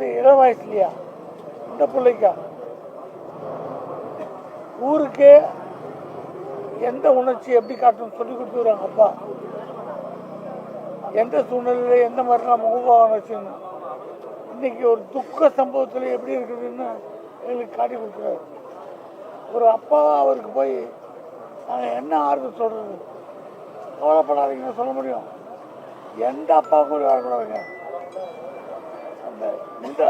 இந்த இளம் வயசுலையா? இந்த பிள்ளைக்கா? ஊருக்கே எந்த உணர்ச்சி எப்படி காட்டணும் சொல்லி கொடுத்துருவாங்க அப்பா. எந்த சூழ்நிலையில் எந்த மாதிரிலாம் முகபாவனை வச்சுக்கணும். இன்னைக்கு ஒரு துக்க சம்பவத்தில் எப்படி இருக்குதுன்னு எங்களுக்கு காட்டி கொடுக்குறாரு. ஒரு அப்பாவா அவருக்கு போய் நாங்கள் என்ன ஆறுதல் சொல்கிறது கவலைப்படாதீங்கன்னு சொல்ல முடியும். எந்த அப்பாவுக்கும் கூட வரக்கூடாதுங்க அந்த இந்த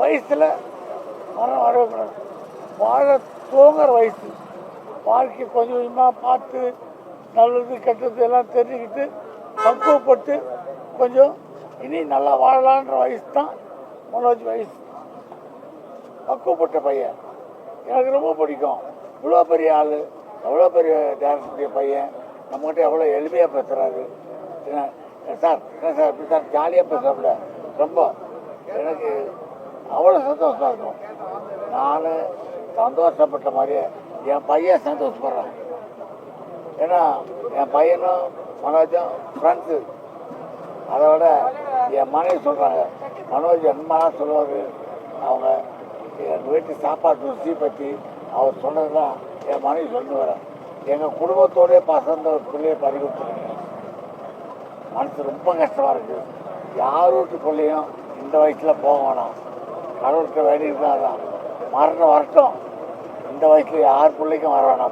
வயசில் மரணம் வரவே கூடாது வாழ தூங்குற வயசு. வாழ்க்கை கொஞ்சம் கொஞ்சமாக பார்த்து நல்லது கெட்டது எல்லாம் தெரிஞ்சுக்கிட்டு பக்குவப்பட்டு கொஞ்சம் இனி நல்லா வாழலான்ற வயசு தான் மனோஜ் வயசு. பக்குவப்பட்ட பையன். எனக்கு ரொம்ப பிடிக்கும். இவ்வளோ பெரிய ஆள் எவ்வளோ பெரிய டேரக்டருடைய பையன். நம்மகிட்ட எவ்வளோ எளிமையாக பேசுகிறாரு சார் என்ன சார் இப்படி சார் ஜாலியாக பேசுகிறாப்புல ரொம்ப. எனக்கு அவ்வளோ சந்தோஷமாக இருக்கும். நான் சந்தோஷப்பட்ட மாதிரியே என் பையன் சந்தோஷப்படுறான். ஏன்னா என் பையனும் மனோஜும் ஃப்ரெண்ட்ஸு அதை விட என் மனைவி சொல்கிறாங்க மனோஜ் என்னமாலாம் சொல்லுவார்? அவங்க எங்கள் வீட்டு சாப்பாட்டு ருசி பற்றி அவர் சொன்னது தான் என் மனைவி சொல்லி வரேன் எங்கள் குடும்பத்தோடய பசந்த ஒரு பிள்ளையை பறி கொடுத்துருக்கேன் மனசு ரொம்ப கஷ்டமாக இருக்குது யார் வீட்டு பிள்ளையும் இந்த வயசில் போக வேணாம். கடவுள்கிட்ட இருந்தால் தான். மரணம் வரட்டும். இந்த வயசில் யார் பிள்ளைக்கும் வர வேணாம்.